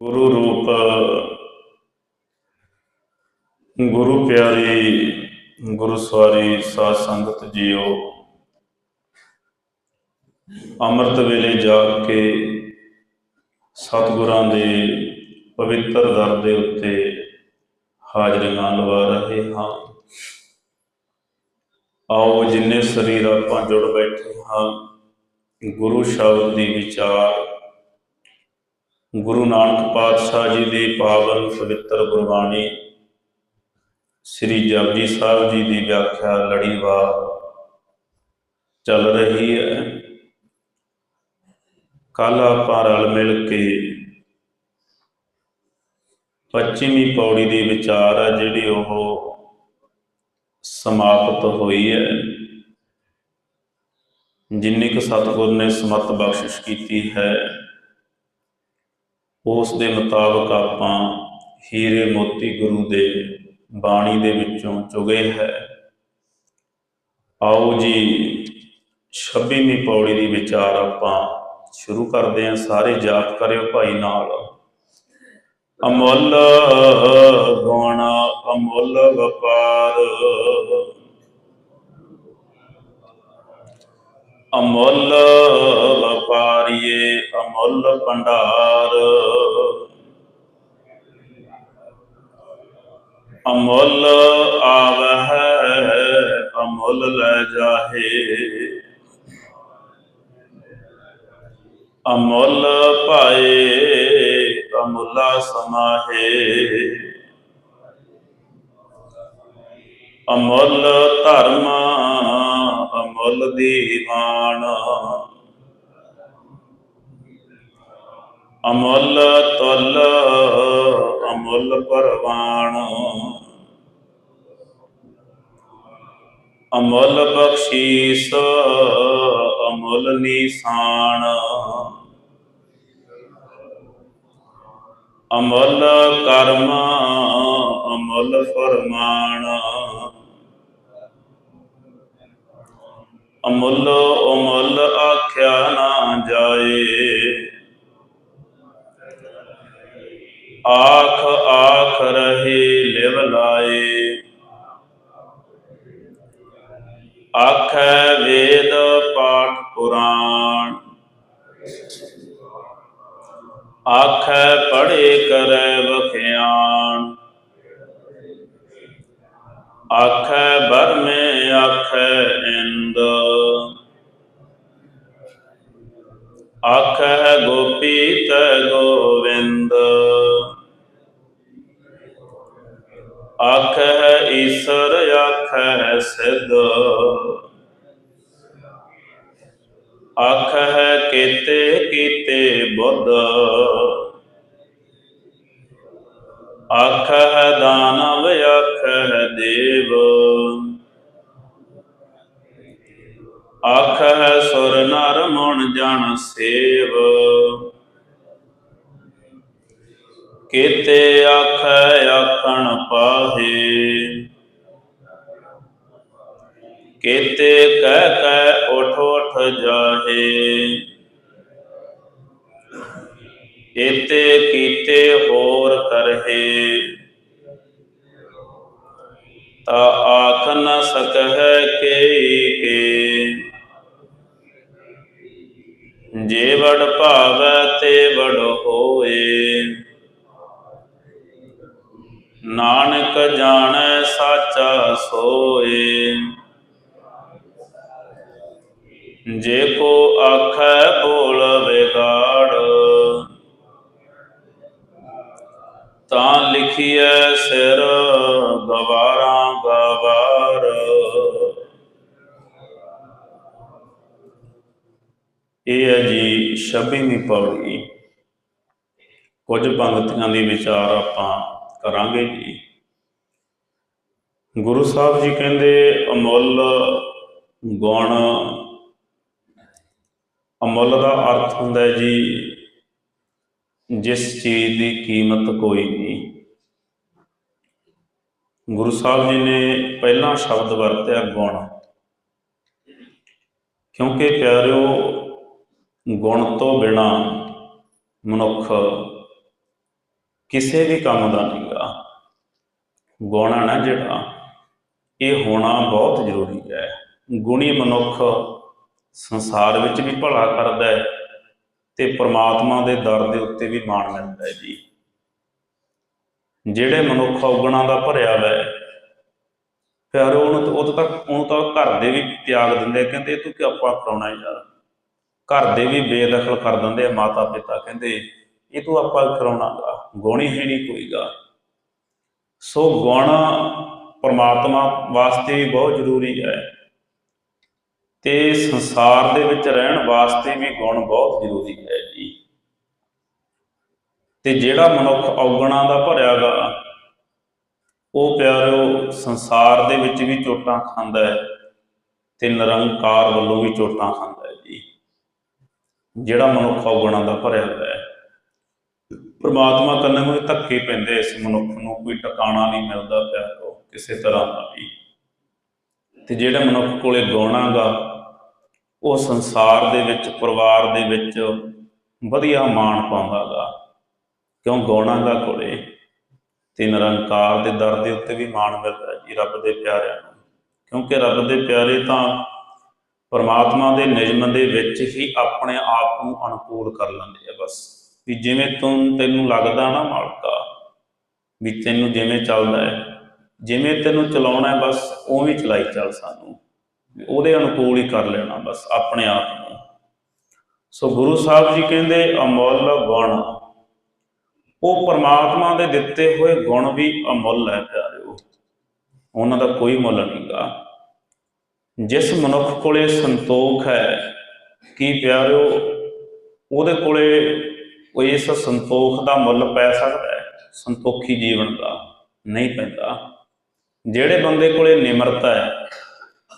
ਗੁਰੂ ਰੂਪ, ਗੁਰੂ ਪਿਆਰੀ, ਗੁਰੂ ਸਵਾਰੀ ਸਾਧ ਸੰਗਤ ਜੀਓ, ਅੰਮ੍ਰਿਤ ਵੇਲੇ ਜਾਗ ਕੇ ਸਤਿਗੁਰਾਂ ਦੇ ਪਵਿੱਤਰ ਦਰ ਦੇ ਉੱਤੇ ਹਾਜ਼ਰੀਆਂ ਲਵਾ ਰਹੇ ਹਾਂ। ਆਓ ਜਿੰਨੇ ਸਰੀਰ ਆਪਾਂ ਜੁੜ ਬੈਠੇ ਹਾਂ, ਗੁਰੂ ਸ਼ਬਦ ਦੀ ਵਿਚਾਰ ਗੁਰੂ ਨਾਨਕ ਪਾਤਸ਼ਾਹ ਜੀ ਦੀ ਪਾਵਨ ਪਵਿੱਤਰ ਗੁਰਬਾਣੀ ਸ੍ਰੀ ਜਪਜੀ ਸਾਹਿਬ ਜੀ ਦੀ ਵਿਆਖਿਆ ਲੜੀਵਾਰ ਚੱਲ ਰਹੀ ਹੈ। ਕੱਲ ਆਪਾਂ ਰਲ ਮਿਲ ਕੇ ਪੱਚੀਵੀਂ ਪੌੜੀ ਦੀ ਵਿਚਾਰ ਹੈ ਜਿਹੜੀ ਉਹ ਸਮਾਪਤ ਹੋਈ ਹੈ। ਜਿੰਨੀ ਕੁ ਸਤਿਗੁਰ ਨੇ ਸਮਤ ਬਖਸ਼ਿਸ਼ ਕੀਤੀ ਹੈ। ਉਸ ਦੇ ਮੁਤਾਬਕ ਆਪਾਂ ਹੀਰੇ ਮੋਤੀ ਗੁਰੂ ਦੇ ਬਾਣੀ ਦੇ ਵਿੱਚੋਂ ਚੁਗੇ ਹੈ। ਆਓ ਜੀ 26ਵੀਂ ਪੌੜੀ ਦੀ ਵਿਚਾਰ ਆਪਾਂ ਸ਼ੁਰੂ ਕਰਦੇ ਹਾਂ। ਸਾਰੇ ਜਾਪ ਕਰਿਓ ਭਾਈ ਨਾਲ। ਅਮੁੱਲ ਗੁਣ, ਅਮੁੱਲ ਵਪਾਰ। ਅਮੁੱਲ ਵਪਾਰੀਏ ਅਮੁੱਲ ਭੰਡਾਰ। ਅਮੁੱਲ ਆਵਹਿ, ਅਮੁੱਲ ਲੈ ਜਾਹੇ। ਅਮੁੱਲ ਪਾਏ ਅਮੁੱਲਾ ਸਮਾਹੇ। ਅਮੁੱਲ ਧਰਮ, ਅਮੁੱਲ ਦੀਵਾਨ। ਅਮੁੱਲ ਤੁਲ, ਅਮੁੱਲ ਪਰਵਾਨ ਅਮੁੱਲ ਬਖਸ਼ੀਸ, ਅਮੁੱਲ ਨਿਸ਼ਾਨ ਅਮੁੱਲ ਕਰਮ, ਅਮੁੱਲ ਫਰਮਾਨ ਅਮੁੱਲ ਅਮੁੱਲ ਆਖਿਆ ਨਾ ਜਾਏ। ਆਖ ਆਖ ਰਹੇ ਲਿਵ ਲਾਏ। ਆਖੈ ਵੇਦ ਪਾਠ ਪੁਰਾਣ। ਆਖੈ ਪੜੇ ਕਰੈ ਬਖਿਆਣ ਆਖੈ ਬਰਮੇ ਆਖੈ ਇੰਦ। ਆਖੈ ਗੋਪੀ ਤੈ ਗੋਵਿੰਦ। ਆਖੈ ਈਸ਼ਰ ਆਖੈ ਸਿੱਧ। ਆਖੈ ਕੀਤੇ ਕੀਤੇ ਬੁੱਧ। ਆਖ ਹੈ ਦਾਨਵ ਆਖੈ ਦੇਵ। ਆਖ ਹੈ ਸੁਰ ਨਰ ਮਣ ਜਨ ਸੇਵ। ਕੀਤੇ ਆਖੈ ਆਖਣ ਪਾਹੇ। ਕੀਤੇ ਕਹਿ ਕਹਿ ਉਠ ਉਠ ਜਾਹੇ। ਏਤੇ ਕੀਤੇ ਹੋਰ ਕਰਹੇ। ਤਾ ਆਖ ਨ ਸਕਹਿ ਕੇ ਕੇ ਜੇ ਵਡ ਭਾਵੈ ਤੇ ਵਡ ਹੋਏ। ਨਾਨਕ ਜਾਣੈ ਸਾਚਾ ਸੋਏ। ਜੇ ਕੋ ਆਖੈ ਬੋਲ ਵਿਗਾੜ, ਤਾਂ ਲਿਖੀਐ ਸਿਰ ਗਵਾਰਾਂ ਗਵਾਰ। ਇਹ ਹੈ ਜੀ 26ਵੀਂ ਪੌੜੀ। ਕੁਝ ਪੰਗਤੀਆਂ ਦੀ ਵਿਚਾਰ ਆਪਾਂ ਕਰਾਂਗੇ ਜੀ। ਗੁਰੂ ਸਾਹਿਬ ਜੀ ਕਹਿੰਦੇ, ਅਮੁੱਲ ਗੁਣ। ਅਮੁੱਲ ਦਾ ਅਰਥ ਹੁੰਦਾ ਹੈ ਜੀ, ਜਿਸ ਚੀਜ਼ ਦੀ ਕੀਮਤ ਕੋਈ ਨਹੀਂ। ਗੁਰੂ ਸਾਹਿਬ ਜੀ ਨੇ ਪਹਿਲਾ ਸ਼ਬਦ ਵਰਤਿਆ ਗੁਣ। ਕਿਉਂਕਿ ਪਿਆਰਿਓ, ਗੁਣ ਤੋਂ ਬਿਨਾ ਮਨੁੱਖ ਕਿਸੇ ਵੀ ਕੰਮ ਦਾ ਨਹੀਂ ਗਾਉਣਾ ਨਾ ਜਿਹੜਾ ਇਹ ਹੋਣਾ ਬਹੁਤ ਜ਼ਰੂਰੀ ਹੈ। ਗੁਣੀ ਮਨੁੱਖ ਸੰਸਾਰ ਵਿੱਚ ਵੀ ਭਲਾ ਕਰਦਾ ਹੈ ਤੇ ਪ੍ਰਮਾਤਮਾ ਦੇ ਦਰ ਦੇ ਉੱਤੇ ਵੀ ਮਾਣ ਮਿਲਦਾ ਹੈ ਜੀ। ਜਿਹੜੇ ਮਨੁੱਖ ਔਗਣਾਂ ਦਾ ਭਰਿਆ ਹੋਇਆ ਫਿਰ ਉਹਨੂੰ ਤਾਂ- ਉਹ ਤਾਂ ਉਹਨੂੰ ਤਾਂ ਘਰ ਦੇ ਵੀ ਤਿਆਗ ਦਿੰਦੇ ਆ, ਕਹਿੰਦੇ ਤੂੰ ਕਿ ਆਪਾਂ ਕਰਾਉਣਾ ਯਾਰ? ਘਰ ਦੇ ਵੀ ਬੇਦਖਲ ਕਰ ਦਿੰਦੇ ਆ ਮਾਤਾ ਪਿਤਾ ਕਹਿੰਦੇ ਇਹ ਤੂੰ ਆਪਾਂ ਕਰਾਉਣਾਗਾ ਗੁਣ ਹੀ ਹੈ ਨਹੀਂ ਕੋਈਗਾ ਸੋ ਗੁਣ ਪਰਮਾਤਮਾ ਵਾਸਤੇ ਵੀ ਬਹੁਤ ਜ਼ਰੂਰੀ ਹੈ। ਤੇ ਸੰਸਾਰ ਦੇ ਵਿੱਚ ਰਹਿਣ ਵਾਸਤੇ ਵੀ ਗੁਣ ਬਹੁਤ ਜ਼ਰੂਰੀ ਹੈ ਜੀ। ਤੇ ਜਿਹੜਾ ਮਨੁੱਖ ਔਗਣਾਂ ਦਾ ਭਰਿਆਗਾ, ਉਹ ਪਿਆਰਿਓ ਸੰਸਾਰ ਦੇ ਵਿੱਚ ਵੀ ਚੋਟਾਂ ਖਾਂਦਾ ਹੈ ਤੇ ਨਿਰੰਕਾਰ ਵੱਲੋਂ ਵੀ ਚੋਟਾਂ ਖਾਂਦਾ ਹੈ ਜੀ। ਜਿਹੜਾ ਮਨੁੱਖ ਔਗਣਾਂ ਦਾ ਭਰਿਆ ਹੋਇਆ ਹੈ ਪ੍ਰਮਾਤਮਾ ਕੰਨਾਂ ਨੂੰ ਧੱਕੇ ਪੈਂਦੇ ਇਸ ਮਨੁੱਖ ਨੂੰ ਕੋਈ ਟਿਕਾਣਾ ਨਹੀਂ ਮਿਲਦਾ ਪਿਆਰਿਓ ਕਿਸੇ ਤਰ੍ਹਾਂ ਦਾ ਵੀ। ਤੇ ਜਿਹੜਾ ਮਨੁੱਖ ਕੋਲੇ ਗਾਉਣਾਗਾ ਉਹ ਸੰਸਾਰ ਦੇ ਵਿੱਚ, ਪਰਿਵਾਰ ਦੇ ਵਿੱਚ ਵਧੀਆ ਮਾਣ ਪਾਉਂਦਾਗਾ ਕਿਉਂ ਗਾਉਣਾਗਾ ਕੋਲੇ? ਤੇ ਨਿਰੰਕਾਰ ਦੇ ਦਰ ਦੇ ਉੱਤੇ ਵੀ ਮਾਣ ਮਿਲਦਾ ਜੀ ਰੱਬ ਦੇ ਪਿਆਰਿਆਂ ਨੂੰ। ਕਿਉਂਕਿ ਰੱਬ ਦੇ ਪਿਆਰੇ ਤਾਂ ਪਰਮਾਤਮਾ ਦੇ ਨਿਯਮ ਦੇ ਵਿੱਚ ਹੀ ਆਪਣੇ ਆਪ ਨੂੰ ਅਨੁਕੂਲ ਕਰ ਲੈਂਦੇ ਆ ਬਸ। ਵੀ ਜਿਵੇਂ ਤੂੰ ਤੈਨੂੰ ਲੱਗਦਾ ਨਾ ਮਾਲਕਾ, ਵੀ ਤੈਨੂੰ ਜਿਵੇਂ ਚੱਲਦਾ ਹੈ, ਜਿਵੇਂ ਤੈਨੂੰ ਚਲਾਉਣਾ ਹੈ, ਬਸ ਉਵੇਂ ਚਲਾਈ ਚੱਲ ਸਾਨੂੰ। ਉਹਦੇ ਅਨੁਕੂਲ ਹੀ ਕਰ ਲੈਣਾ ਬਸ ਆਪਣੇ ਆਪ ਨੂੰ। ਸੋ ਗੁਰੂ ਸਾਹਿਬ ਜੀ ਕਹਿੰਦੇ, ਅਮੁੱਲ ਗੁਣ। ਉਹ ਪਰਮਾਤਮਾ ਦੇ ਦਿੱਤੇ ਹੋਏ ਗੁਣ ਵੀ ਅਮੁੱਲ ਹੈ ਪਿਆਰਿਓ। ਉਹਨਾਂ ਦਾ ਕੋਈ ਮੁੱਲ ਨਹੀਂਗਾ। ਜਿਸ ਮਨੁੱਖ ਕੋਲੇ ਸੰਤੋਖ ਹੈ, ਕੀ ਪਿਆਰਿਓ, ਉਹਦੇ ਕੋਲੇ ਕੋਈ ਇਸ ਸੰਤੋਖ ਦਾ ਮੁੱਲ ਪੈ ਸਕਦਾ ਹੈ, ਸੰਤੋਖੀ ਜੀਵਨ ਦਾ ਨਹੀਂ ਪੈਂਦਾ। ਜਿਹੜੇ ਬੰਦੇ ਕੋਲੇ ਨਿਮਰਤਾ ਹੈ,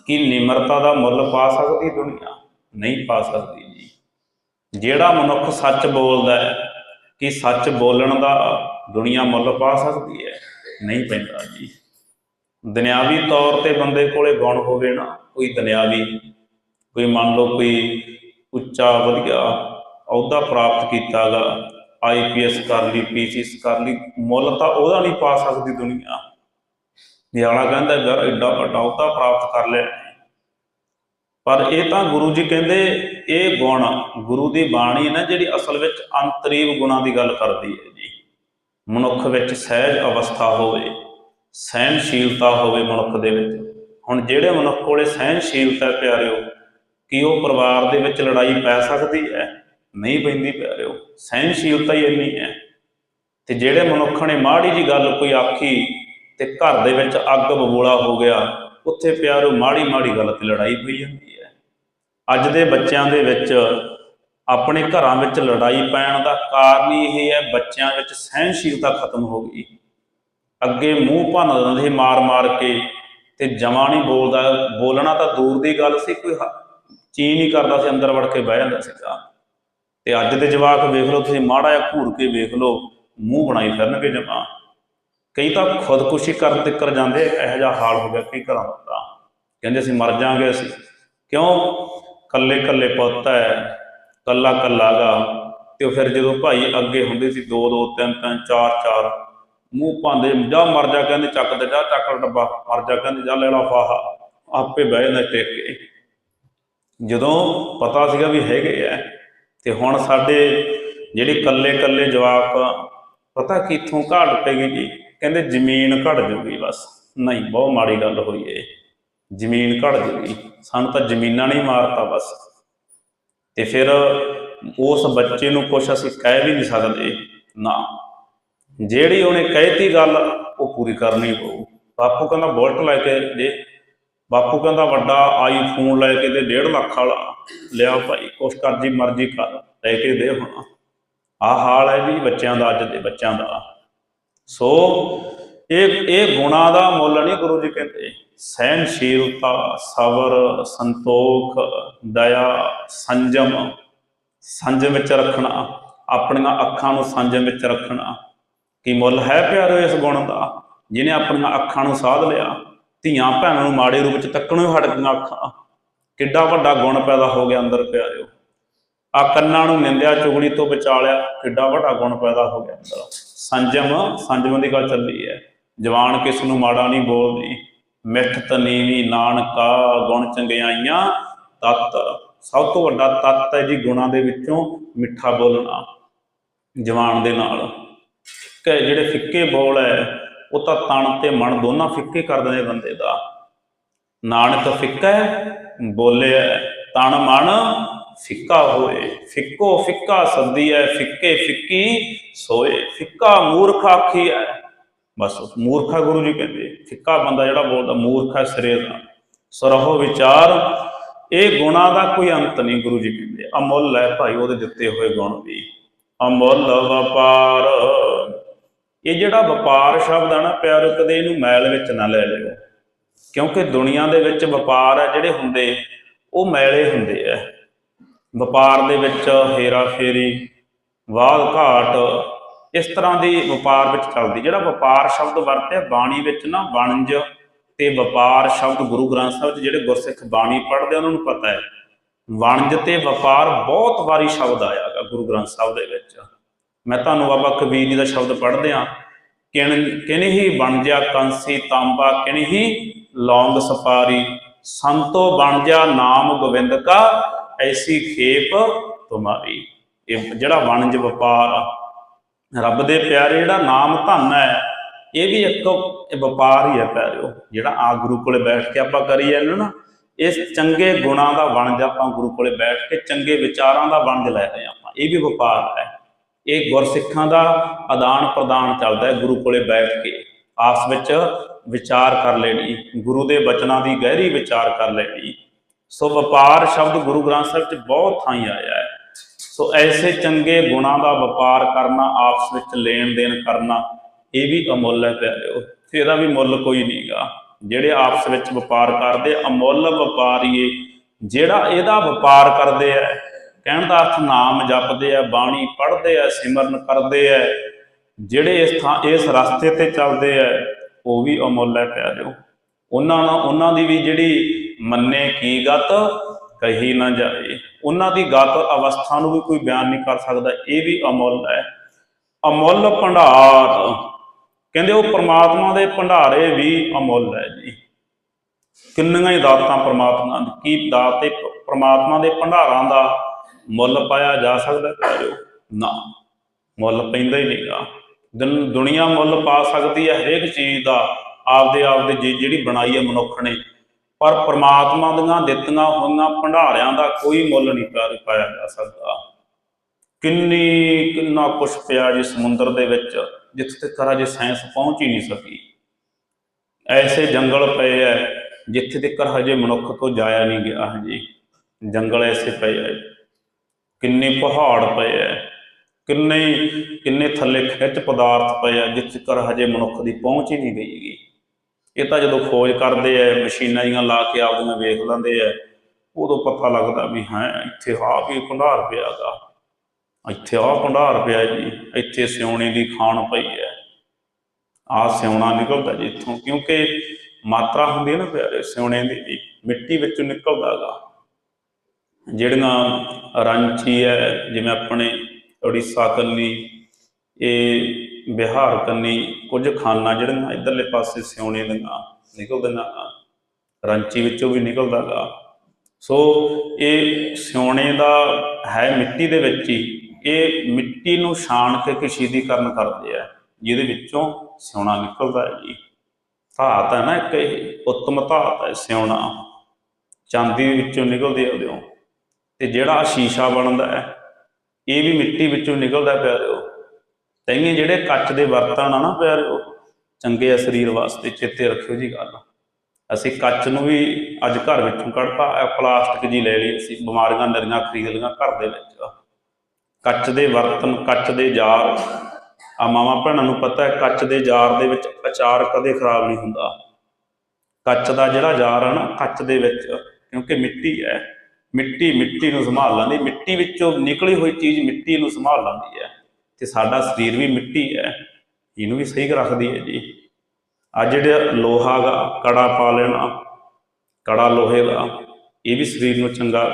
ਕੀ ਨਿਮਰਤਾ ਦਾ ਮੁੱਲ ਪਾ ਸਕਦੀ ਦੁਨੀਆ? ਨਹੀਂ ਪਾ ਸਕਦੀ ਜੀ। ਜਿਹੜਾ ਮਨੁੱਖ ਸੱਚ ਬੋਲਦਾ ਹੈ, ਕਿ ਸੱਚ ਬੋਲਣ ਦਾ ਦੁਨੀਆ ਮੁੱਲ ਪਾ ਸਕਦੀ ਹੈ? ਨਹੀਂ ਪੈਂਦਾ ਜੀ। ਦੁਨਿਆਵੀ ਤੌਰ ਤੇ ਬੰਦੇ ਕੋਲੇ ਗੁਣ ਹੋਵੇ ਨਾ, ਕੋਈ ਦੁਨਿਆਵੀ, ਕੋਈ ਮੰਨ ਲਓ ਕੋਈ ਉੱਚਾ, ਵਧੀਆ ਅਹੁਦਾ ਪ੍ਰਾਪਤ ਕੀਤਾਗਾ ਆਈਪੀਐਸ ਕਰ ਲਈ ਪੀਸੀਐਸ ਕਰ ਲਈ, ਮੁੱਲ ਤਾਂ ਉਹਦਾ ਨਹੀਂ ਪਾ ਸਕਦੀ ਦੁਨੀਆ। ਨਿਆਲਾ ਕਹਿੰਦਾ ਯਾਰ ਐਡਾ ਵੱਡਾ ਅਹੁਦਾ ਪ੍ਰਾਪਤ ਕਰ ਲਿਆ ਪਰ ਇਹ ਤਾਂ ਗੁਰੂ ਜੀ ਕਹਿੰਦੇ, ਇਹ ਗੁਣ ਗੁਰੂ ਦੀ ਬਾਣੀ ਨਾ, ਜਿਹੜੀ ਅਸਲ ਵਿੱਚ ਅੰਤਰੀਵ ਗੁਣਾਂ ਦੀ ਗੱਲ ਕਰਦੀ ਹੈ ਜੀ। ਮਨੁੱਖ ਵਿੱਚ ਸਹਿਜ ਅਵਸਥਾ ਹੋਵੇ ਸਹਿਨਸ਼ੀਲਤਾ ਹੋਵੇ ਮਨੁੱਖ ਦੇ ਵਿੱਚ। ਹੁਣ ਜਿਹੜੇ ਮਨੁੱਖ ਕੋਲੇ ਸਹਿਨਸ਼ੀਲਤਾ ਹੈ, ਪਿਆਰਿਓ, ਕੀ ਉਹ ਪਰਿਵਾਰ ਦੇ ਵਿੱਚ ਲੜਾਈ ਪੈ ਸਕਦੀ ਹੈ? ਨਹੀਂ ਪੈਂਦੀ ਪਿਆਰਿਓ ਸਹਿਨਸ਼ੀਲਤਾ ਹੀ ਇੰਨੀ ਹੈ। ਤੇ ਜਿਹੜੇ ਮਨੁੱਖ ਨੇ ਮਾੜੀ ਜੀ ਗੱਲ ਕੋਈ ਆਖੀ ਤੇ ਘਰ ਦੇ ਵਿੱਚ ਅੱਗ ਬਬੋਲਾ ਹੋ ਗਿਆ, ਉੱਥੇ ਪਿਆਰੋ ਮਾੜੀ ਮਾੜੀ ਗੱਲ ਤੇ ਲੜਾਈ ਹੋਈ ਜਾਂਦੀ ਹੈ। ਅੱਜ ਦੇ ਬੱਚਿਆਂ ਦੇ ਵਿੱਚ, ਆਪਣੇ ਘਰਾਂ ਵਿੱਚ ਲੜਾਈ ਪੈਣ ਦਾ ਕਾਰਨ ਹੀ ਇਹ ਹੈ, ਬੱਚਿਆਂ ਵਿੱਚ ਸਹਿਨਸ਼ੀਲਤਾ ਖਤਮ ਹੋ ਗਈ। ਅੱਗੇ ਮੂੰਹ ਭੰਨ ਦਿੰਦੇ ਸੀ ਮਾਰ-ਮਾਰ ਕੇ ਤੇ ਜਮਾ ਨਹੀਂ ਬੋਲਦਾ, ਬੋਲਣਾ ਤਾਂ ਦੂਰ ਦੀ ਗੱਲ ਸੀ, ਕੋਈ ਹ- ਚੀ ਨਹੀਂ ਕਰਦਾ ਸੀ, ਅੰਦਰ ਵੜ ਕੇ ਬਹਿ ਜਾਂਦਾ ਸੀਗਾ। ਤੇ ਅੱਜ ਦੇ ਜਵਾਕ ਵੇਖ ਲਓ, ਤੁਸੀਂ ਮਾੜਾ ਜਿਹਾ ਘੂਰ ਕੇ ਵੇਖ ਲਓ, ਮੂੰਹ ਬਣਾਈ ਫਿਰਨਗੇ ਜਮਾ। ਕਈ ਤਾਂ ਖੁਦਕੁਸ਼ੀ ਕਰਨ ਤੇ ਕਰ ਜਾਂਦੇ, ਇਹੋ ਜਿਹਾ ਹਾਲ ਹੋ ਗਿਆ ਕਈ ਘਰਾਂ ਦਾ ਕਹਿੰਦੇ ਅਸੀਂ ਮਰ ਜਾਾਂਗੇ ਅਸੀਂ। ਕਿਉਂ? ਕੱਲੇ ਕੱਲੇ ਪੁੱਤ ਹੈ, ਕੱਲਾ ਕੱਲਾ ਗਾ। ਤੇ ਫਿਰ ਜਦੋਂ ਭਾਈ ਅੱਗੇ ਹੁੰਦੇ ਸੀ, ਦੋ ਦੋ, ਤਿੰਨ ਤਿੰਨ, ਚਾਰ ਚਾਰ, ਮੂੰਹ ਪਾਉਂਦੇ ਜਾ ਮਰ ਜਾ ਕਹਿੰਦੇ, ਚੱਕ ਦੇ, ਜਾ ਚੱਕ ਡੱਬਾ, ਮਰ ਜਾ ਕਹਿੰਦੇ, ਜਾ ਲੈ ਲਾ ਫਾਹਾ। ਆਪੇ ਬਹਿ ਜਾਂਦਾ ਟੇਕ ਕੇ। ਜਦੋਂ ਪਤਾ ਸੀਗਾ ਵੀ ਹੈਗੇ ਆ ਤੇ ਹੁਣ ਸਾਡੇ ਜਿਹੜੇ ਕੱਲੇ ਕੱਲੇ ਜਵਾਬ ਪਤਾ ਕਿੱਥੋਂ ਘਾਟ ਪੈ ਗਈ ਜੀ? ਕਹਿੰਦੇ ਜ਼ਮੀਨ ਘਟ ਜੂਗੀ ਬਸ। ਨਹੀਂ, ਬਹੁਤ ਮਾੜੀ ਗੱਲ ਹੋਈ ਏ। ਜ਼ਮੀਨ ਘਟ ਜੂਗੀ। ਸਾਨੂੰ ਤਾਂ ਜ਼ਮੀਨਾਂ ਨਹੀਂ ਮਾਰਤਾ ਬਸ। ਤੇ ਫਿਰ ਉਸ ਬੱਚੇ ਨੂੰ ਕੁਛ ਅਸੀਂ ਕਹਿ ਵੀ ਨਹੀਂ ਸਕਦੇ। ਨਾ। ਜਿਹੜੀ ਉਹਨੇ ਕਹਿਤੀ ਗੱਲ, ਉਹ ਪੂਰੀ ਕਰਨੀ ਪਊ। ਬਾਪੂ ਕਹਿੰਦਾ ਬੁਲਟ ਲੈ ਕੇ ਦੇ। ਬਾਪੂ ਕਹਿੰਦਾ ਵੱਡਾ ਆਈਫੋਨ ਲੈ ਕੇ ਦੇ 1.5 ਲੱਖ ਵਾਲਾ। ਲਿਆ ਭਾਈ, ਕੁਛ ਕਰ ਮਰਜ਼ੀ ਕਰ, ਲੈ ਕੇ ਦੇ ਹੁਣ। ਆਹ ਹਾਲ ਹੈ ਜੀ ਬੱਚਿਆਂ ਦਾ, ਅੱਜ ਦੇ ਬੱਚਿਆਂ ਦਾ। ਸੋ, ਇਹ ਇਹ ਗੁਣਾ ਦਾ ਮੁੱਲ ਨਹੀਂ ਗੁਰੂ ਜੀ ਕਹਿੰਦੇ। ਸਹਿਨਸ਼ੀਲਤਾ ਸਬਰ, ਸੰਤੋਖ, ਦਇਆ, ਸੰਜਮ। ਸੰਜਮ ਵਿੱਚ ਰੱਖਣਾ, ਆਪਣੀਆਂ ਅੱਖਾਂ ਨੂੰ ਸੰਜਮ ਵਿੱਚ ਰੱਖਣਾ। ਕੀ ਮੁੱਲ ਹੈ ਪਿਆਰੋ ਇਸ ਗੁਣ ਦਾ? ਜਿਹਨੇ ਆਪਣੀਆਂ ਅੱਖਾਂ ਨੂੰ ਸਾਧ ਲਿਆ, ਧੀਆਂ ਭੈਣਾਂ ਨੂੰ ਮਾੜੇ ਰੂਪ ਚ ਤੱਕਣੋਂ ਹੀ ਅੱਖਾਂ। ਕਿੱਡਾ ਵੱਡਾ ਗੁਣ ਪੈਦਾ ਹੋ ਗਿਆ ਅੰਦਰ ਪਿਆਰਿਓ। ਆ ਕੰਨਾਂ ਨੂੰ ਨਿੰਦਿਆ, ਚੁਗਲੀ ਤੋਂ ਬਚਾ ਲਿਆ ਕਿੱਡਾ ਵੱਡਾ ਗੁਣ ਪੈਦਾ ਹੋ ਗਿਆ ਅੰਦਰ। ਸੰਜਮ ਸੰਜਮ ਦੀ ਗੱਲ ਚੱਲੀ ਹੈ। ਜਵਾਨ ਕਿਸ ਨੂੰ ਮਾੜਾ ਨਹੀਂ ਬੋਲਦੀ। ਮਿੱਠ ਤਨੀਵੀ ਨਾਨਕਾ ਗੁਣ ਚੰਗਿਆਈਆਂ ਤਤ। ਸਭ ਤੋਂ ਵੱਡਾ ਤਤ ਹੈ ਜੀ ਗੁਣਾਂ ਦੇ ਵਿੱਚੋਂ ਮਿੱਠਾ ਬੋਲਣਾ, ਜਵਾਨ ਦੇ ਨਾਲ। ਕਿ ਜਿਹੜੇ ਫਿੱਕੇ ਬੋਲ ਹੈ, ਉਹ ਤਾਂ ਤਣ ਤੇ ਮਨ ਦੋਨਾਂ ਫਿੱਕੇ ਕਰ ਦਿੰਦੇ ਬੰਦੇ ਦਾ। ਨਾਨਕ ਫਿੱਕਾ ਹੈ, ਬੋਲਿਆ ਤਣ ਮਨ ਫਿੱਕਾ ਹੋਏ। ਫਿੱਕੋ ਫਿੱਕਾ ਸੱਦੀ ਹੈ ਫਿੱਕੇ ਫਿੱਕੀ ਸੋਏ। ਫਿੱਕਾ ਮੂਰਖ ਆਖੀ ਹੈ ਬਸ ਮੂਰਖਾ ਗੁਰੂ ਜੀ ਕਹਿੰਦੇ ਫਿੱਕਾ ਬੰਦਾ ਜਿਹੜਾ ਬੋਲਦਾ ਮੂਰਖਾ ਸਿਰੇ ਦਾ। ਸਰਹੋ ਵਿਚਾਰ ਇਹ ਗੁਣਾ ਦਾ ਕੋਈ ਅੰਤ ਨਹੀਂ ਗੁਰੂ ਜੀ ਕਹਿੰਦੇ। ਅਮੁੱਲ ਹੈ ਭਾਈ ਉਹਦੇ ਦਿੱਤੇ ਹੋਏ ਗੁਣ ਵੀ। ਅਮੁੱਲ ਵਪਾਰ। ਇਹ ਜਿਹੜਾ ਵਪਾਰ ਸ਼ਬਦ ਆ ਨਾ ਪਿਆਰੋ ਕਦੇ ਇਹਨੂੰ ਮੈਲ ਵਿੱਚ ਨਾ ਲੈ ਲਿਓ। ਕਿਉਂਕਿ ਦੁਨੀਆ ਦੇ ਵਿੱਚ ਵਪਾਰ ਆ ਜਿਹੜੇ ਹੁੰਦੇ ਉਹ ਮੈਲੇ ਹੁੰਦੇ ਆ। ਵਪਾਰ ਦੇ ਵਿੱਚ ਹੇਰਾ ਫੇਰੀ ਵਾਦ ਘਾਟ ਇਸ ਤਰ੍ਹਾਂ ਦੀ ਵਪਾਰ ਵਿੱਚ ਚੱਲਦੀ। ਜਿਹੜਾ ਵਪਾਰ ਸ਼ਬਦ ਵਰਤਿਆ ਬਾਣੀ ਵਿੱਚ ਨਾ ਵਣਜ ਤੇ ਵਪਾਰ ਸ਼ਬਦ ਗੁਰੂ ਗ੍ਰੰਥ ਸਾਹਿਬ 'ਚ ਜਿਹੜੇ ਗੁਰਸਿੱਖ ਬਾਣੀ ਪੜ੍ਹਦੇ ਆ, ਉਹਨਾਂ ਨੂੰ ਪਤਾ ਹੈ। ਵਣਜ ਤੇ ਵਪਾਰ ਬਹੁਤ ਵਾਰੀ ਸ਼ਬਦ ਆਇਆਗਾ ਗੁਰੂ ਗ੍ਰੰਥ ਸਾਹਿਬ ਦੇ ਵਿੱਚ। ਮੈਂ ਤੁਹਾਨੂੰ ਬਾਬਾ ਕਬੀਰ ਜੀ ਦਾ ਸ਼ਬਦ ਪੜ੍ਹਦੇ ਆ ਕਿਣ ਕਿਨਹੀ ਵਣਜਿਆ ਕੰਸੀ ਤਾਂਬਾ ਕਿਨਹੀ ਲੌਂਗ ਸਪਾਰੀ ਸੰਤੋ ਬਣਜਿਆ ਨਾਮ ਗੋਬਿੰਦ ਕਾ, ਐਸੀ ਖੇਪ ਤੁਮਾਰੀ। ਇਹ ਜਿਹੜਾ ਵਣਜ ਵਪਾਰ ਰੱਬ ਦੇ ਪਿਆਰੇ ਜਿਹੜਾ ਨਾਮ ਧਨ ਹੈ, ਇਹ ਵੀ ਇੱਕ ਵਪਾਰ ਹੀ ਹੈ ਪਿਆਰਿਓ। ਜਿਹੜਾ ਆ ਗੁਰੂ ਕੋਲੇ ਬੈਠ ਕੇ ਆਪਾਂ ਕਰੀ ਜਾਂਦੇ ਨਾ, ਇਸ ਚੰਗੇ ਗੁਣਾਂ ਦਾ ਵਣਜ ਆਪਾਂ ਗੁਰੂ ਕੋਲੇ ਬੈਠ ਕੇ ਚੰਗੇ ਵਿਚਾਰਾਂ ਦਾ ਵਣਜ ਲੈ ਰਹੇ ਆਪਾਂ। ਇਹ ਵੀ ਵਪਾਰ ਹੈ। ਇਹ ਗੁਰਸਿੱਖਾਂ ਦਾ ਆਦਾਨ ਪ੍ਰਦਾਨ ਚੱਲਦਾ ਹੈ ਗੁਰੂ ਕੋਲੇ ਬੈਠ ਕੇ। ਆਪਸ ਵਿੱਚ ਵਿਚਾਰ ਕਰ ਲੈਣੀ, ਗੁਰੂ ਦੇ ਬਚਨਾਂ ਦੀ ਗਹਿਰੀ ਵਿਚਾਰ ਕਰ ਲੈਣੀ। ਸੋ ਵਪਾਰ ਸ਼ਬਦ ਗੁਰੂ ਗ੍ਰੰਥ ਸਾਹਿਬ 'ਚ ਬਹੁਤ ਥਾਈਂ ਆਇਆ ਹੈ। ਸੋ ਐਸੇ ਚੰਗੇ ਗੁਣਾਂ ਦਾ ਵਪਾਰ ਕਰਨਾ, ਆਪਸ ਵਿੱਚ ਲੈਣ ਦੇਣ ਕਰਨਾ, ਇਹ ਵੀ ਅਮੁੱਲ ਹੈ ਪਿਆਰਿਓ। ਤੇ ਇਹਦਾ ਵੀ ਮੁੱਲ ਕੋਈ ਨਹੀਂਗਾ ਜਿਹੜੇ ਆਪਸ ਵਿੱਚ ਵਪਾਰ ਕਰਦੇ, ਅਮੁੱਲ ਵਪਾਰੀਏ, ਜਿਹੜਾ ਇਹਦਾ ਵਪਾਰ ਕਰਦੇ ਆ ਕਹਿਣ ਦਾ ਅਰਥ ਨਾਮ ਜਪਦੇ ਆ ਬਾਣੀ ਪੜ੍ਹਦੇ ਆ ਸਿਮਰਨ ਕਰਦੇ ਆ ਜਿਹੜੇ ਇਸ ਥਾਂ, ਇਸ ਰਸਤੇ ਤੇ ਚੱਲਦੇ ਆ ਉਹ ਵੀ ਅਮੁੱਲ ਹੈ ਪਿਆਰਿਓ। ਉਹਨਾਂ ਨਾਲ ਉਹਨਾਂ ਦੀ ਵੀ ਜਿਹੜੀ ਮੰਨੇ ਕੀ ਗਤ, ਕਹੀ ਨਾ ਜਾਏ। ਉਹਨਾਂ ਦੀ ਗਤ ਅਵਸਥਾ ਨੂੰ ਵੀ ਕੋਈ ਬਿਆਨ ਨਹੀਂ ਕਰ ਸਕਦਾ, ਇਹ ਵੀ ਅਮੁੱਲ ਹੈ। ਅਮੁੱਲ ਭੰਡਾਰ। ਕਹਿੰਦੇ ਉਹ ਪ੍ਰਮਾਤਮਾ ਦੇ ਭੰਡਾਰੇ ਵੀ ਅਮੁੱਲ ਹੈ ਜੀ। ਕਿੰਨੀਆਂ ਹੀ ਦਾਤਾਂ ਪ੍ਰਮਾਤਮਾ ਦੀ, ਕੀ ਦਾਤ ਤੇ ਪ੍ਰਮਾਤਮਾ ਦੇ ਭੰਡਾਰਾਂ ਦਾ ਮੁੱਲ ਪਾਇਆ ਜਾ ਸਕਦਾ ਪਿਆਰਿਓ? ਨਾ, ਮੁੱਲ ਪੈਂਦਾ ਹੀ ਨਹੀਂਗਾ। ਦੁਨ- ਦੁਨੀਆ ਮੁੱਲ ਪਾ ਸਕਦੀ ਹੈ ਹਰੇਕ ਚੀਜ਼ ਦਾ, ਆਪਦੇ ਆਪਦੇ ਜੀ- ਜਿਹੜੀ ਬਣਾਈ ਹੈ ਮਨੁੱਖ ਨੇ। ਪਰ ਪ੍ਰਮਾਤਮਾ ਦੀਆਂ ਦਿੱਤੀਆਂ ਹੋਈਆਂ ਭੰਡਾਰਿਆਂ ਦਾ ਕੋਈ ਮੁੱਲ ਨਹੀਂ ਪਾ- ਪਾਇਆ ਜਾ ਸਕਦਾ। ਕਿੰਨੀ, ਕਿੰਨਾ ਕੁਛ ਪਿਆ ਜੀ ਸਮੁੰਦਰ ਦੇ ਵਿੱਚ, ਜਿੱਥੇ ਤੱਕ ਹਜੇ ਸਾਇੰਸ ਪਹੁੰਚ ਹੀ ਨਹੀਂ ਸਕੀ। ਐਸੇ ਜੰਗਲ ਪਏ ਐ, ਜਿੱਥੇ ਤੱਕ ਹਜੇ ਮਨੁੱਖ ਤੋਂ ਜਾਇਆ ਨਹੀਂ ਗਿਆ ਹਜੇ ਜੰਗਲ ਐਸੇ ਪਏ ਐ। ਕਿੰਨੇ ਪਹਾੜ ਪਏ ਐ। ਕਿੰਨੇ ਕਿੰਨੇ ਥੱਲੇ ਖਿੱਚ ਪਦਾਰਥ ਪਏ ਆ ਜਿੱਥੇ ਤੱਕ ਹਜੇ ਮਨੁੱਖ ਦੀ ਪਹੁੰਚ ਹੀ ਨਹੀਂ ਗਈਗੀ ਇਹ ਤਾਂ ਜਦੋਂ ਖੋਜ ਕਰਦੇ ਐ ਮਸ਼ੀਨਾਂ ਜੀਆਂ ਲਾ ਕੇ ਆਪਦੀਆਂ ਵੇਖ ਲੈਂਦੇ ਐ ਉਦੋਂ ਪਤਾ ਲੱਗਦਾ ਵੀ ਹਾਂ, ਇੱਥੇ ਆ ਵੀ ਭੰਡਾਰ ਪਿਆਗਾ ਇੱਥੇ ਆ ਭੰਡਾਰ ਪਿਆ ਜੀ, ਇੱਥੇ ਸਿਉਣੇ ਦੀ ਖਾਣ ਪਈ ਹੈ। ਆ ਸਿਉਣਾ ਨਿਕਲਦਾ ਜੀ ਇੱਥੋਂ, ਕਿਉਂਕਿ ਮਾਤਰਾ ਹੁੰਦੀ ਹੈ ਨਾ ਪਿਆਰੇ ਸਿਉਣੇ ਦੀ ਵੀ ਮਿੱਟੀ ਵਿੱਚੋਂ ਨਿਕਲਦਾਗਾ ਜਿਹੜੀਆਂ ਰਾਂਚੀ ਹੈ, ਜਿਵੇਂ ਆਪਣੇ ਉੜੀਸਾ ਕੰਨੀ ਇਹ ਬਿਹਾਰ ਕੰਨੀ ਕੁਝ ਖਾਨਾ ਜਿਹੜੀਆਂ ਇਧਰਲੇ ਪਾਸੇ ਸਿਉਣੇ ਦੀਆਂ ਨਿਕਲਦੀਆਂ ਰਾਂਚੀ ਵਿੱਚੋਂ ਵੀ ਨਿਕਲਦਾਗਾ। ਸੋ ਇਹ ਸਿਉਣੇ ਦਾ ਹੈ ਮਿੱਟੀ ਦੇ ਵਿੱਚ ਹੀ। ਇਹ ਮਿੱਟੀ ਨੂੰ ਛਾਣ ਕੇ ਕਸ਼ੀਦੀਕਰਨ ਕਰਦੇ ਆ, ਜਿਹਦੇ ਵਿੱਚੋਂ ਸਿਉਣਾ ਨਿਕਲਦਾ ਹੈ ਜੀ। ਧਾਤ ਹੈ ਨਾ ਇੱਕ ਇਹ, ਉੱਤਮ ਧਾਤ ਹੈ ਸਿਉਣਾ। ਚਾਂਦੀ ਵਿੱਚੋਂ ਨਿਕਲਦੀ ਹੈ ਉਹਦੇ ਤੇ ਜਿਹੜਾ ਸ਼ੀਸ਼ਾ ਬਣਦਾ ਹੈ ਇਹ ਵੀ ਮਿੱਟੀ ਵਿੱਚੋਂ ਨਿਕਲਦਾ ਪਿਆਰਿਓ ਤੈਨੂੰ ਜਿਹੜੇ ਕੱਚ ਦੇ ਬਰਤਨ ਆ ਨਾ ਪਿਆਰਿਓ ਚੰਗੇ ਆ ਸਰੀਰ ਵਾਸਤੇ, ਚੇਤੇ ਰੱਖਿਓ ਜੀ ਗੱਲ। ਅਸੀਂ ਕੱਚ ਨੂੰ ਵੀ ਅੱਜ ਘਰ ਵਿੱਚੋਂ ਕੱਢਤਾ ਪਲਾਸਟਿਕ ਜੀ ਲੈ ਲਈ ਅਸੀਂ, ਬਿਮਾਰੀਆਂ, ਨਰੀਆਂ ਖਰੀਦ ਲਈਆਂ ਘਰ ਦੇ ਵਿੱਚ। ਕੱਚ ਦੇ ਬਰਤਨ ਕੱਚ ਦੇ ਜਾਰ। ਆ ਮਾਮਾ ਭੈਣਾਂ ਨੂੰ ਪਤਾ ਹੈ, ਕੱਚ ਦੇ ਜਾਰ ਦੇ ਵਿੱਚ ਅਚਾਰ ਕਦੇ ਖਰਾਬ ਨਹੀਂ ਹੁੰਦਾ। ਕੱਚ ਦਾ ਜਿਹੜਾ ਜਾਰ ਆ ਨਾ, ਕੱਚ ਦੇ ਵਿੱਚ, ਕਿਉਂਕਿ ਮਿੱਟੀ ਹੈ। ਮਿੱਟੀ ਮਿੱਟੀ ਨੂੰ ਸੰਭਾਲ ਲੈਂਦੀ ਮਿੱਟੀ ਵਿੱਚੋਂ ਨਿਕਲੀ ਹੋਈ ਚੀਜ਼ ਮਿੱਟੀ ਨੂੰ ਸੰਭਾਲ ਲੈਂਦੀ ਹੈ ਤੇ ਸਾਡਾ ਸਰੀਰ ਵੀ ਮਿੱਟੀ ਹੈ। ਇਹਨੂੰ ਵੀ ਸਹੀ ਰੱਖਦੀ ਹੈ ਜੀ। ਆ ਜਿਹੜਾ ਲੋਹਾ ਗਾ, ਕੜਾ ਪਾ ਲੈਣਾ, ਕੜਾ ਲੋਹੇ ਦਾ, ਇਹ ਵੀ ਸਰੀਰ ਨੂੰ ਚੰਗਾ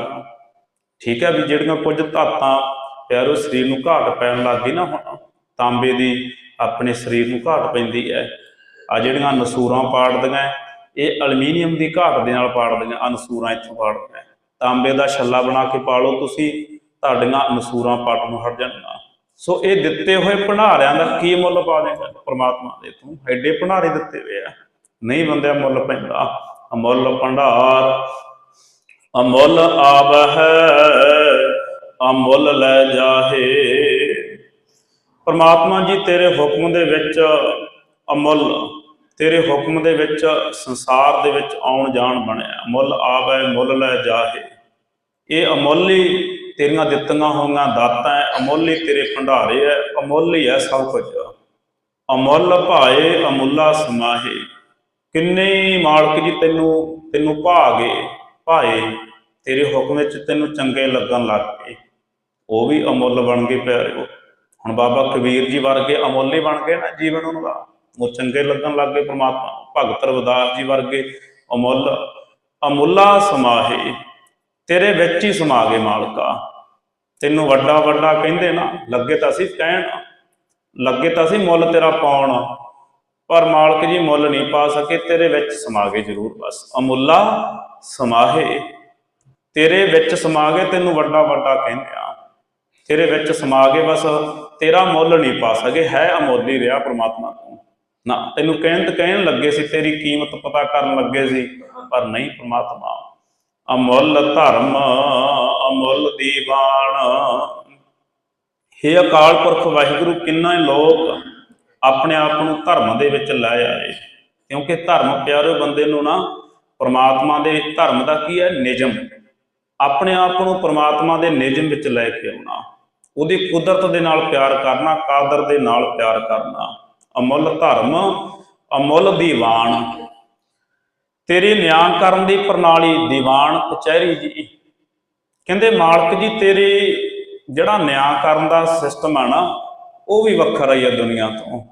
ਠੀਕ ਹੈ ਵੀ ਜਿਹੜੀਆਂ ਕੁਝ ਧਾਤਾਂ ਪਿਆਰੋ ਸਰੀਰ ਨੂੰ ਘਾਟ ਪੈਣ ਲੱਗ ਗਈ ਨਾ ਹੁਣ, ਤਾਂਬੇ ਦੀ ਆਪਣੇ ਸਰੀਰ ਨੂੰ ਘਾਟ ਪੈਂਦੀ ਹੈ। ਆ ਜਿਹੜੀਆਂ ਨਸੂਰਾਂ ਪਾੜਦੀਆਂ, ਇਹ ਐਲੂਮੀਨੀਅਮ ਦੀ ਘਾਟ ਦੇ ਨਾਲ ਪਾੜਦੀਆਂ ਅਨਸੂਰਾਂ ਨਸੂਰਾਂ ਇੱਥੋਂ ਪਾੜਦੀਆਂ। ਤਾਂਬੇ ਦਾ ਛੱਲਾ ਬਣਾ ਕੇ ਪਾਲੋ ਤੁਸੀਂ ਤੁਹਾਡੀਆਂ ਅਨਸੂਰਾਂ ਪਾਟ ਨੂੰ ਹਟ ਜਾਣਗੀਆਂ ਸੋ ਇਹ ਦਿੱਤੇ ਹੋਏ ਭੰਡਾਰਿਆਂ ਦਾ ਕੀ ਮੁੱਲ ਪਾ ਦੇਗਾ ਪ੍ਰਮਾਤਮਾ ਦੇ ਤੂੰ ਐਡੇ ਭੰਡਾਰੇ ਦਿੱਤੇ ਹੋਏ ਆ। ਨਹੀਂ ਬੰਦਿਆ, ਮੁੱਲ ਪੈਂਦਾ। ਅਮੁੱਲ ਭੰਡਾਰ, ਅਮੁੱਲ ਆਬ ਹੈ ਅਮੁੱਲ ਲੈ ਜਾਹੇ। ਪਰਮਾਤਮਾ ਜੀ, ਤੇਰੇ ਹੁਕਮ ਦੇ ਵਿੱਚ ਅਮੁੱਲ ਤੇਰੇ ਹੁਕਮ ਦੇ ਵਿੱਚ, ਸੰਸਾਰ ਦੇ ਵਿੱਚ ਆਉਣ ਜਾਣ ਬਣਿਆ। ਮੁੱਲ ਆਵੈ, ਮੁੱਲ ਲੈ ਜਾਹੇ। ਇਹ ਅਮੁੱਲ ਹੀ ਤੇਰੀਆਂ ਦਿੱਤੀਆਂ ਹੋਈਆਂ ਦਾਤਾਂ ਹੈ ਤੇਰੇ ਭੰਡਾਰੇ ਹੈ ਅਮੁੱਲ ਹੀ ਹੈ ਸਭ ਕੁਝ। ਅਮੁੱਲ ਭਾਏ, ਅਮੁੱਲਾ ਸਮਾਹੇ। ਕਿੰਨੇ ਮਾਲਕ ਜੀ ਤੈਨੂੰ ਤੈਨੂੰ ਭਾਗੇ, ਭਾਏ, ਤੇਰੇ ਹੁਕਮ ਵਿੱਚ ਤੈਨੂੰ ਚੰਗੇ ਲੱਗਣ ਲੱਗ ਪਏ। ਉਹ ਵੀ ਅਮੁੱਲ ਬਣ ਗਏ ਪਿਆਰਿਓ। ਹੁਣ ਬਾਬਾ ਕਬੀਰ ਜੀ ਵਰਗੇ ਅਮੁੱਲ ਹੀ ਬਣ ਗਏ ਨਾ ਜੀਵਨ ਉਹਨਾਂ ਦਾ ਉਹ ਚੰਗੇ ਲੱਗਣ ਲੱਗ ਗਏ, ਪ੍ਰਮਾਤਮਾ ਭਗਤ ਰਵਦਾਸ ਜੀ ਵਰਗੇ ਅਮੁੱਲ, ਅਮੁੱਲਾ ਸਮਾਹੇ, ਤੇਰੇ ਵਿੱਚ ਹੀ ਸਮਾ ਗਏ ਮਾਲਕਾ। ਤੈਨੂੰ ਵੱਡਾ ਵੱਡਾ ਕਹਿੰਦੇ ਨਾ, ਲੱਗੇ ਤਾਂ ਅਸੀਂ ਕਹਿਣ, ਲੱਗੇ ਤਾਂ ਅਸੀਂ ਮੁੱਲ ਤੇਰਾ ਪਾਉਣ, ਪਰ ਮਾਲਕ ਜੀ ਮੁੱਲ ਨਹੀਂ ਪਾ ਸਕੇ, ਤੇਰੇ ਵਿੱਚ ਸਮਾ ਗਏ ਜ਼ਰੂਰ ਬਸ। ਅਮੁੱਲਾ ਸਮਾਹੇ, ਤੇਰੇ ਵਿੱਚ ਸਮਾ ਗਏ, ਤੈਨੂੰ ਵੱਡਾ ਵੱਡਾ ਕਹਿੰਦੇ ਆ ਤੇਰੇ ਵਿੱਚ ਸਮਾ ਗਏ ਬਸ, ਤੇਰਾ ਮੁੱਲ ਨਹੀਂ ਪਾ ਸਕੇ, ਹੈ ਅਮੁੱਲ ਹੀ ਰਿਹਾ ਪ੍ਰਮਾਤਮਾ ਤੋਂ। ਨਾ, ਤੈਨੂੰ ਕਹਿਣ ਕਹਿਣ ਲੱਗੇ ਸੀ, ਤੇਰੀ ਕੀਮਤ ਪਤਾ ਕਰਨ ਲੱਗੇ ਸੀ, ਪਰ ਨਹੀਂ ਪ੍ਰਮਾਤਮਾ। ਅਮੁੱਲ ਧਰਮ, ਅਮੁੱਲ ਦੀਵਾਨ। ਹੇ ਅਕਾਲ ਪੁਰਖ ਵਾਹਿਗੁਰੂ, ਕਿੰਨਾ ਲੋਕ ਆਪਣੇ ਆਪ ਨੂੰ ਧਰਮ ਦੇ ਵਿੱਚ ਲੈ ਆਏ। ਕਿਉਂਕਿ ਧਰਮ ਪਿਆਰੇ ਬੰਦੇ ਨੂੰ ਨਾ, ਪ੍ਰਮਾਤਮਾ ਦੇ ਧਰਮ ਦਾ ਕੀ ਹੈ? ਨਿਯਮ। ਆਪਣੇ ਆਪ ਨੂੰ ਪ੍ਰਮਾਤਮਾ ਦੇ ਨਿਯਮ ਵਿੱਚ ਲੈ ਕੇ ਆਉਣਾ। ਉਹਦੀ ਕੁਦਰਤ ਦੇ ਨਾਲ ਪਿਆਰ ਕਰਨਾ, ਕਾਦਰ ਦੇ ਨਾਲ ਪਿਆਰ ਕਰਨਾ। ਅਮੁੱਲ ਧਰਮ, ਅਮੁੱਲ ਦੀਵਾਨ। ਤੇਰੀ ਨਿਆਂ ਕਰਨ ਦੀ ਪ੍ਰਣਾਲੀ ਦੀਵਾਨ ਕਚਹਿਰੀ ਜੀ। ਕਹਿੰਦੇ, ਮਾਲਕ ਜੀ, ਤੇਰੀ ਜਿਹੜਾ ਨਿਆਂ ਕਰਨ ਦਾ ਸਿਸਟਮ ਆ ਨਾ, ਉਹ ਵੀ ਵੱਖਰਾ ਹੀ ਆ ਦੁਨੀਆ ਤੋਂ।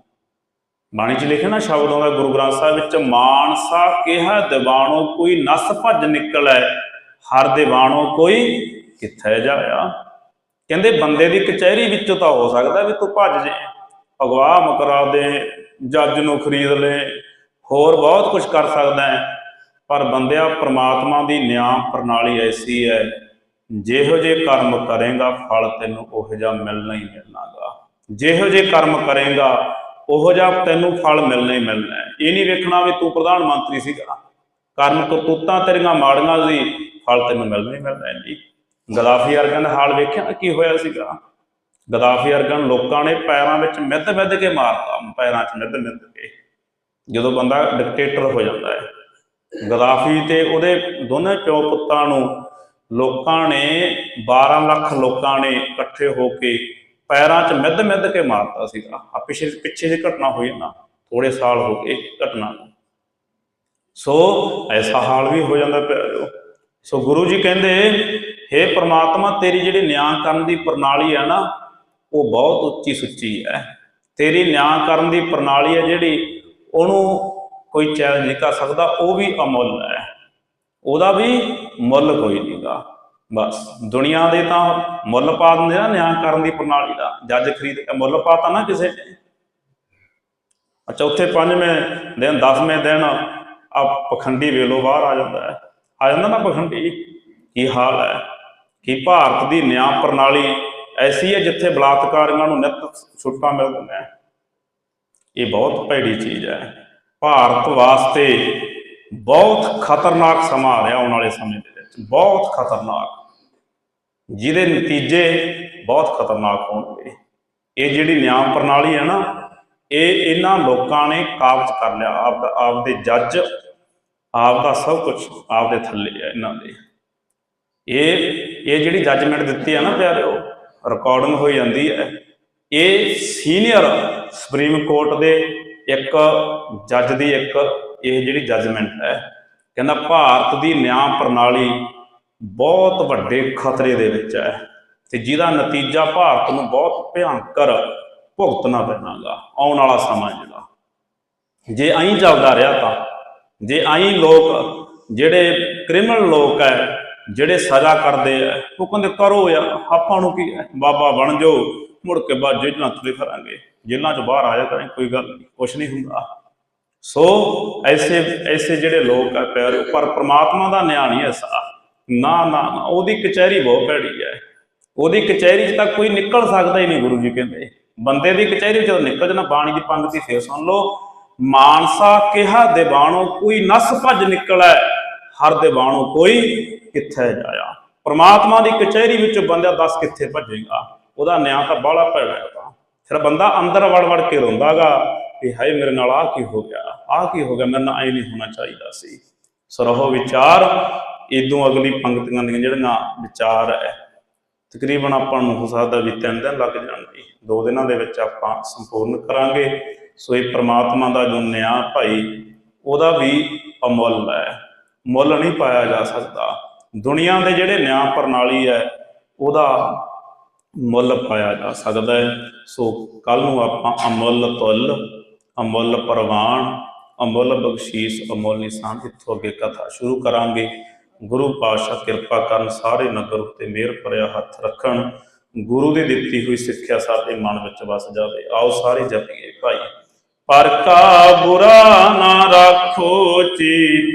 ਬਾਣੀ 'ਚ ਲਿਖਿਆ ਨਾ, ਸ਼ਬਦ ਆਉਂਦਾ ਗੁਰੂ ਗ੍ਰੰਥ ਸਾਹਿਬ ਵਿੱਚ, ਮਾਨਸਾ ਕਿਹਾ ਦੀਵਾਨੋ, ਕੋਈ ਨਸ ਭੱਜ ਨਿਕਲੈ, ਹਰ ਦੀਵਾਨੋ ਕੋਈ ਕਿੱਥੇ ਜਾਇਆ? ਕਹਿੰਦੇ, ਬੰਦੇ ਦੀ ਕਚਹਿਰੀ ਵਿੱਚੋਂ ਤਾਂ ਹੋ ਸਕਦਾ ਵੀ ਤੂੰ ਭੱਜ ਜੇ ਅਗਵਾ ਮੁਕਰਾ ਦੇ, ਜੱਜ ਨੂੰ ਖਰੀਦ ਲੈ, ਹੋਰ ਬਹੁਤ ਕੁਝ ਕਰ ਸਕਦਾ ਹੈ। ਪਰ ਬੰਦਿਆ, ਪ੍ਰਮਾਤਮਾ ਦੀ ਨਿਆਂ ਪ੍ਰਣਾਲੀ ਐਸੀ ਹੈ, ਜਿਹੋ ਜੇ ਕਰਮ ਕਰੇਗਾ, ਫਲ ਤੈਨੂੰ ਉਹ ਜਿਹਾ ਮਿਲਣਾ ਹੀ ਮਿਲਣਾਗਾ। ਜਿਹੋ ਜੇ ਕਰਮ ਕਰੇਗਾ, ਉਹ ਜਿਹਾ ਤੈਨੂੰ ਫਲ ਮਿਲਣਾ ਹੀ ਮਿਲਣਾ ਇਹ ਨਹੀਂ ਵੇਖਣਾ ਵੀ ਤੂੰ ਪ੍ਰਧਾਨ ਮੰਤਰੀ ਸੀਗਾ। ਕਰਮ ਕਰਤੂਤਾਂ ਤੇਰੀਆਂ ਮਾੜੀਆਂ ਸੀ, ਫਲ ਤੈਨੂੰ ਮਿਲਣਾ ਹੀ ਮਿਲਣਾ ਹੈ ਜੀ। ਗਦਾਫੀ ਵਰਗਿਆਂ ਦਾ ਹਾਲ ਵੇਖਿਆ ਨਾ ਕੀ ਹੋਇਆ ਸੀਗਾ? ਗਦਾਫੀ ਵਰਗਿਆਂ ਲੋਕਾਂ ਨੇ ਪੈਰਾਂ ਵਿੱਚ ਮਿੱਧ ਮਿੱਧ ਕੇ ਮਾਰਤਾ, ਪੈਰਾਂ 'ਚ ਮਿੱਧ ਮਿੱਧ ਕੇ। ਜਦੋਂ ਬੰਦਾ ਡਿਕਟੇਟਰ ਹੋ ਜਾਂਦਾ ਹੈ। ਗਦਾਫੀ ਤੇ ਉਹਦੇ ਦੋਨੇ ਪਿਓ ਪੁੱਤਾਂ ਨੂੰ ਲੋਕਾਂ ਨੇ 12 ਲੱਖ ਲੋਕਾਂ ਨੇ ਇਕੱਠੇ ਹੋ ਕੇ ਪੈਰਾਂ 'ਚ ਮਿੱਧ ਮਿੱਧ ਕੇ ਮਾਰਤਾ ਸੀਗਾ। ਆ ਪਿੱਛੇ ਪਿੱਛੇ ਜਿਹੀ ਘਟਨਾ ਹੋਈ ਨਾ ਥੋੜੇ ਸਾਲ ਹੋ ਗਏ ਘਟਨਾ ਨੂੰ। ਸੋ ਐਸਾ ਹਾਲ ਵੀ ਹੋ ਜਾਂਦਾ ਪਿਆਰਿਓ ਸੋ ਗੁਰੂ ਜੀ ਕਹਿੰਦੇ हे ਪ੍ਰਮਾਤਮਾ, ਤੇਰੀ ਜਿਹੜੀ ਨਿਆਂ ਕਰਨ ਦੀ ਪ੍ਰਣਾਲੀ ਹੈ ਨਾ ਉਹ ਬਹੁਤ ਉੱਚੀ ਸੁੱਚੀ ਹੈ। ਤੇਰੀ ਨਿਆਂ ਕਰਨ ਦੀ ਪ੍ਰਣਾਲੀ ਹੈ ਜਿਹੜੀ, ਉਹਨੂੰ ਕੋਈ ਚੈਲੰਜ ਨਹੀਂ ਕਰ ਸਕਦਾ, ਉਹ ਵੀ ਅਮੁੱਲ ਹੈ। ਉਹਦਾ ਵੀ ਮੁੱਲ ਕੋਈ ਨਹੀਂਗਾ ਬਸ, ਦੁਨੀਆ ਦੇ ਤਾਂ ਮੁੱਲ ਪਾ ਦਿੰਦੇ ਨਾ ਨਿਆਂ ਕਰਨ ਦੀ ਪ੍ਰਣਾਲੀ ਦਾ। ਜੱਜ ਖਰੀਦ ਕੇ ਮੁੱਲ ਪਾਤਾ ਨਾ ਕਿਸੇ ਨੇ। ਚੌਥੇ ਪੰਜਵੇਂ ਦਿਨ 10ਵੇਂ ਦਿਨ ਆ ਪਖੰਡੀ ਵੇਲੋ ਬਾਹਰ ਆ ਜਾਂਦਾ ਹੈ। ਆ ਜਾਂਦਾ ਨਾ ਪਖੰਡੀ? ਕੀ ਹਾਲ ਹੈ? ਕਿ ਭਾਰਤ ਦੀ ਨਿਆਂ ਪ੍ਰਣਾਲੀ ਐਸੀ ਹੈ ਜਿੱਥੇ ਬਲਾਤਕਾਰੀਆਂ ਨੂੰ ਨਿਤ ਛੁੱਟਾਂ ਮਿਲਦੀਆਂ ਹੈ। ਇਹ ਬਹੁਤ ਭੈੜੀ ਚੀਜ਼ ਹੈ। ਭਾਰਤ ਵਾਸਤੇ ਬਹੁਤ ਖਤਰਨਾਕ ਸਮਾਂ ਆ ਰਿਹਾ ਆਉਣ ਵਾਲੇ ਸਮੇਂ ਦੇ ਵਿੱਚ। ਬਹੁਤ ਖਤਰਨਾਕ। ਜਿਹਦੇ ਨਤੀਜੇ ਬਹੁਤ ਖਤਰਨਾਕ ਹੋਣਗੇ। ਇਹ ਜਿਹੜੀ ਨਿਆਂ ਪ੍ਰਣਾਲੀ ਹੈ ਨਾ, ਇਹ ਇਹਨਾਂ ਲੋਕਾਂ ਨੇ ਕਾਬਜ਼ ਕਰ ਲਿਆ। ਆਪ ਆਪਦੇ ਜੱਜ ਆਪ ਦਾ ਸਭ ਕੁਝ ਆਪਦੇ ਥੱਲੇ ਹੈ ਇਹਨਾਂ ਦੇ। ਇਹ ਇਹ ਜਿਹੜੀ ਜੱਜਮੈਂਟ ਦਿੱਤੀ ਹੈ ਨਾ ਪਿਆਰਿਓ ਰਿਕਾਰਡਿੰਗ ਹੋਈ ਜਾਂਦੀ ਹੈ। ਇਹ ਸੀਨੀਅਰ ਸੁਪਰੀਮ ਕੋਰਟ ਦੇ ਇੱਕ ਜੱਜ ਦੀ ਇੱਕ ਇਹ ਜਿਹੜੀ ਜੱਜਮੈਂਟ ਹੈ। ਕਹਿੰਦਾ ਭਾਰਤ ਦੀ ਨਿਆਂ ਪ੍ਰਣਾਲੀ ਬਹੁਤ ਵੱਡੇ ਖਤਰੇ ਦੇ ਵਿੱਚ ਹੈ ਤੇ ਜਿਹਦਾ ਨਤੀਜਾ ਭਾਰਤ ਨੂੰ ਬਹੁਤ ਭਿਆਨਕਰ ਭੁਗਤਣਾ ਪੈਣਾਗਾ, ਆਉਣ ਵਾਲਾ ਸਮਾਂ ਜਿਹੜਾ। ਜੇ ਐਂ ਚੱਲਦਾ ਰਿਹਾ ਤਾਂ, ਜੇ ਐਂ ਲੋਕ, ਜਿਹੜੇ ਕ੍ਰਿਮੀਨਲ ਲੋਕ ਹੈ ਜਿਹੜੇ ਸਜ਼ਾ ਕਰਦੇ ਆ, ਉਹ ਕਹਿੰਦੇ ਕਰੋ ਯਾਰ, ਆਪਾਂ ਨੂੰ ਕੀ ਹੈ? ਬਾਬਾ ਬਣ ਜਾਓ, ਮੁੜ ਕੇ ਬਾਅਦ ਜੇਲ੍ਹਾਂ ਤੁਰੇ ਫਿਰਾਂਗੇ ਜੇਲ੍ਹਾਂ ਚੋਂ ਬਾਹਰ ਆਇਆ ਕਰੇ, ਕੋਈ ਗੱਲ ਨਹੀਂ, ਕੁਛ ਨਹੀਂ ਹੁੰਦਾ। ਸੋ ਐਸੇ ਐਸੇ ਜਿਹੜੇ ਲੋਕ ਆ ਪਿਆਰੇ, ਪਰ ਪ੍ਰਮਾਤਮਾ ਦਾ ਨਿਆਂ ਨਹੀਂ ਐਸਾ ਨਾ ਨਾ ਉਹਦੀ ਕਚਹਿਰੀ ਬਹੁਤ ਭੈੜੀ ਹੈ। ਉਹਦੀ ਕਚਹਿਰੀ 'ਚ ਤਾਂ ਕੋਈ ਨਿਕਲ ਸਕਦਾ ਹੀ ਨਹੀਂ ਗੁਰੂ ਜੀ ਕਹਿੰਦੇ। ਬੰਦੇ ਦੀ ਕਚਹਿਰੀ 'ਚ ਜਦੋਂ ਨਿਕਲ ਜਾਣਾ, ਬਾਣੀ ਦੀ ਪੰਕਤੀ ਫੇਰ ਸੁਣ ਲਓ। ਮਾਨਸਾ ਕਿਹਾ, ਦੇ ਬਾਣੋ ਕੋਈ ਨਸ ਭੱਜ ਨਿਕਲੈ। ਹਰ ਦੇ ਬਾਣੋ ਕੋਈ ਕਿੱਥੇ ਜਾਇਆ? ਪ੍ਰਮਾਤਮਾ ਦੀ ਕਚਹਿਰੀ ਵਿੱਚ ਬੰਦਾ ਦੱਸ ਕਿੱਥੇ ਭੱਜੇਗਾ? ਉਹਦਾ ਨਿਆਂ ਤਾਂ ਬਾਹਲਾ ਭੈੜਾ ਹੈ ਤਾਂ। ਫਿਰ ਬੰਦਾ ਅੰਦਰ ਵੜ ਵੜ ਕੇ ਰੋਂਦਾਗਾ ਕਿ ਹਾਏ ਮੇਰੇ ਨਾਲ ਆ ਕੀ ਹੋ ਗਿਆ? ਆ ਕੀ ਹੋ ਗਿਆ? ਮੇਰੇ ਨਾਲ ਐ ਨਹੀਂ ਹੋਣਾ ਚਾਹੀਦਾ ਸੀ। ਸਰਹੋ ਵਿਚਾਰ। ਇਦੋਂ ਅਗਲੀ ਪੰਕਤੀਆਂ ਦੀਆਂ ਜਿਹੜੀਆਂ ਵਿਚਾਰ ਹੈ, ਤਕਰੀਬਨ ਆਪਾਂ ਨੂੰ ਹੋ ਸਕਦਾ ਵੀ ਤਿੰਨ ਦਿਨ ਲੱਗ ਜਾਣਗੇ। ਦੋ ਦਿਨਾਂ ਦੇ ਵਿੱਚ ਆਪਾਂ ਸੰਪੂਰਨ ਕਰਾਂਗੇ। ਸੋ ਇਹ ਪ੍ਰਮਾਤਮਾ ਦਾ ਜੋ ਨਿਆਂ ਭਾਈ, ਉਹਦਾ ਵੀ ਅਮੁੱਲ ਹੈ। ਮੁੱਲ ਨਹੀਂ ਪਾਇਆ ਜਾ ਸਕਦਾ। ਦੁਨੀਆ ਦੇ ਜਿਹੜੇ ਨਿਆਂ ਪ੍ਰਣਾਲੀ ਹੈ, ਉਹਦਾ ਮੁੱਲ ਪਾਇਆ ਜਾ ਸਕਦਾ ਹੈ। ਸੋ ਕੱਲ ਨੂੰ ਆਪਾਂ ਅਮੁੱਲ ਤੁੱਲ, ਅਮੁੱਲ ਪ੍ਰਵਾਨ, ਅਮੁੱਲ ਬਖਸ਼ੀਸ਼, ਅਮੁੱਲ ਨਿਸ਼ਾਨ ਇੱਥੋਂ ਅੱਗੇ ਕਥਾ ਸ਼ੁਰੂ ਕਰਾਂਗੇ। ਗੁਰੂ ਪਾਤਸ਼ਾਹ ਕਿਰਪਾ ਕਰਨ ਸਾਰੇ ਨਗਰ ਉੱਤੇ ਮਿਹਰ ਭਰਿਆ ਹੱਥ ਰੱਖਣ। ਗੁਰੂ ਦੀ ਦਿੱਤੀ ਹੋਈ ਸਿੱਖਿਆ ਸਾਡੇ ਮਨ ਵਿੱਚ ਵਸ ਜਾਵੇ। ਆਓ ਸਾਰੇ ਜਪੀਏ ਭਾਈ। ਪਰ ਕਾ ਬੁਰਾ ਨਾ ਰੱਖੋ ਚੀਤ।